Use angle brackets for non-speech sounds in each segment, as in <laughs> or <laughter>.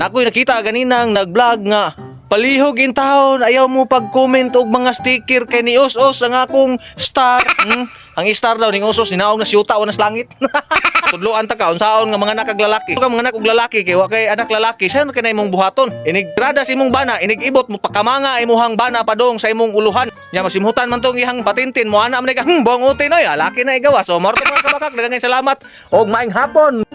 Nakoy nakita ganina ang nag-vlog nga palihog in taon ayaw mo pag-comment og mga sticker kay ni Os-Os ang akong star. Hmm? Ang star daw ning Os-Os ninaog na siyuta o nas langit. <laughs> Tudloan ta ka unsaon nga mga anak lalaki. Ka mga anak og lalaki kay wa kay anak lalaki saan ka na imong buhaton. Inig grada sa imong bana, inig ibot mo pakamanga imuhang bana padong sa imong uluhan. Nya masimhutan man tong ihang patintin mo ana man ka hmm bong uti noy laki na igawa. So morto mga kabakak daghang salamat og maing hapon.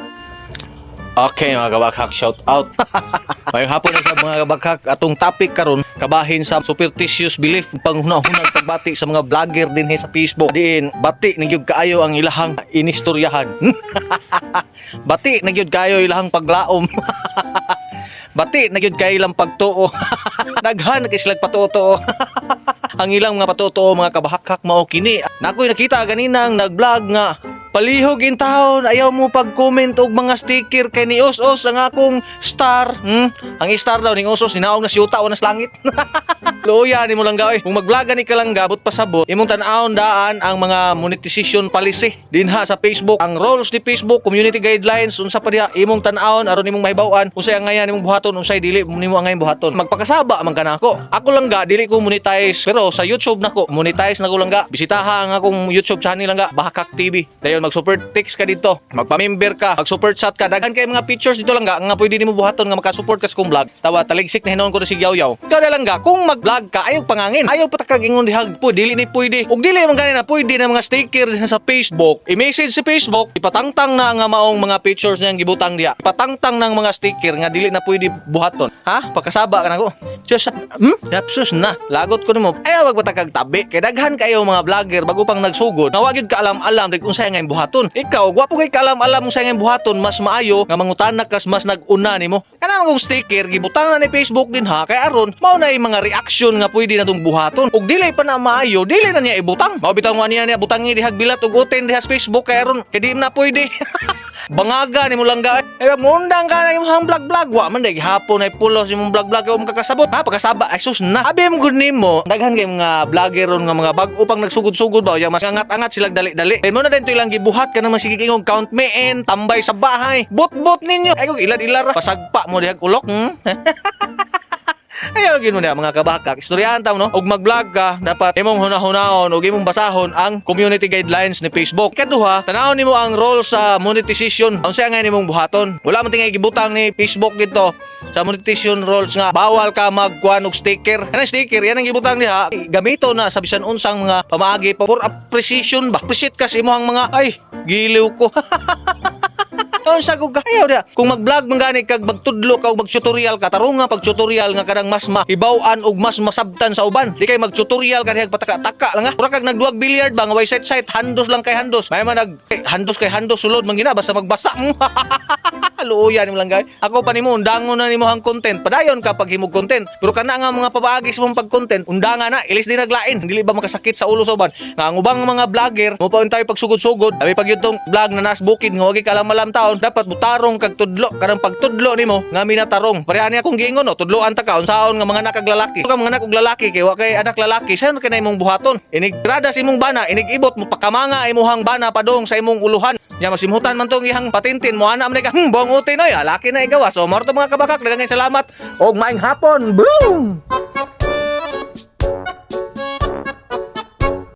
Okay mga kabakak, shout out. <laughs> Mayong hapon na sa mga kabakak, atong topic karon kabahin sa superstitious belief panghunahunag pagbati sa mga vlogger din sa Facebook. Diin, bati nagyud kaayo ang ilahang inistoryahan. <laughs> bati nagyud kaayo ilahang paglaom. <laughs> bati nagyud kaayo ilang pagtuo. Daghan kay sila patuto. ang ilang mga patuto mga kabahakak mao kini. Nakoy nakita ganina ang nag-vlog nga Palihog in taon, ayaw mo pag-comment og mga sticker kay ni Os-Os ang akong star. Hmm? Ang star daw ning Os-Os ninaog na siyuta o nas langit. <laughs> Luya ni mo lang gawin. Kung magvloga ni ka lang gabot pasabot, imong tan-awon daan ang mga monetization policy dinha sa Facebook. Ang rules ni Facebook, community guidelines unsa pa diha imong tan-awon aron imong mahibaw-an unsay ang ngayon imong buhaton, unsay dili nimo ang ngayon buhaton. Magpakasaba man kana ako. Ako lang ga dili ko monetize pero sa YouTube nako monetize na ko lang ga. Bisitaha ang akong YouTube channel lang ga, Bahakak TV. Dayon mag super text ka dito, magpa-member ka, mag super chat ka, daghan kay mga pictures dito lang ga nga pwede nimo buhaton nga maka-support ka sa kong vlog. Tawa taligsik na hinon ko si Yaw Yaw. Ikaw na lang ga kung mag-vlog ka ayaw pangangin. Ayaw pa kag ingon dihag po dili ni pwede. Ug dili man ganina pwede na mga sticker sa Facebook. I-message sa Facebook, ipatangtang na nga maong mga pictures niyang gibutang diha. Ipatangtang ng mga sticker nga dili na pwede buhaton. Ha? Pagkasaba ka na ko. Diyos, hmm? Yapsus na. Lagot ko nimo. Ayaw magpatakag tabi. Kay daghan kayo mga vlogger bago pang nagsugod. Nawagid ka alam-alam dig unsay nga buhaton. Ikaw, gwapo kay kaalam-alam unsay nga buhaton, mas maayo nga mangutanak kas mas nag-una nimo. Kana mga sticker gibutang na ni Facebook din ha kay aron mao na mga reaction nga pwede na tong buhaton. Ug dili pa na maayo, dili na niya ibutang. Mao bitaw nga niya niya butangi dihag bilat ug uten diha sa Facebook kay aron kay di na pwede. <laughs> Bangaga ni mo lang ga. Eh mundang ka na imong vlog vlog wa man day hapon ay pulos imong vlog vlog o makakasabot. Ha pagkasaba ay sus na. Abi mo gud nimo daghan kay mga vlogger ron nga mga bag-o nagsugod-sugod ba ya mas angat-angat sila dali-dali. Kay mo na din to ilang gibuhat ka naman sige kingong count me and tambay sa bahay. Bot-bot ninyo. Ay kung ilad-ilar pasagpa mo dihag ulok. Hmm? <laughs> Ayaw gino niya mga kabakak. Istoryahan tam no. Og mag-vlog ka, dapat imong hunahunahon og imong basahon ang community guidelines ni Facebook. Kaduha, tanawon nimo ang role sa monetization. Unsa nga nimong buhaton? Wala man tingay gibutang ni Facebook dito sa monetization rules nga bawal ka magkuhan og sticker. Ano sticker? Yan ang gibutang niya. Gamito na sa bisan unsang mga pamaagi for appreciation ba. Appreciate ka sa imong mga ay giliw ko. <laughs> Unsa ko kayo dia. Kung mag-vlog man gani kag magtudlo ka o mag-tutorial ka tarunga pag tutorial nga kadang mas mahibaw-an og mas masabtan sa uban. Di kay mag-tutorial ka dihag pataka-taka lang ha. Ura kag nagduwag billiard ba nga way set site handos lang kay handos. May man nag eh, handos kay handos sulod man gina basta magbasa <laughs> mo. Luuya nimo lang gay. Ako pa nimo undangon na nimo ang content. Padayon ka pag himog content. Pero kana nga mga papaagi sa mong pag-content, undangan na ilis din naglain. Dili ba makasakit sa ulo sa uban. Nga ang ubang mga vlogger, mo pa tayo pagsugod-sugod. Abi pag yutong vlog na nas bukid nga wagi kalam-alam taon, dapat butarong kag tudlo. Karang pagtudlo nimo nga minatarong. Pareha niya akong giingon no, tudloan ta ka unsaon nga mga anak kag lalaki. Ka mga anak og lalaki kay wa kay anak lalaki, saan ka na imong buhaton? Inig grada sa imong bana, inig ibot mo pakamanga imuhang bana padong sa imong uluhan. Nya masimhutan man tong ihang patintin mo ana man ka hmm, bong uti noy, laki na igawa. So morto mga kabakak, daghang salamat og maing hapon. Boom!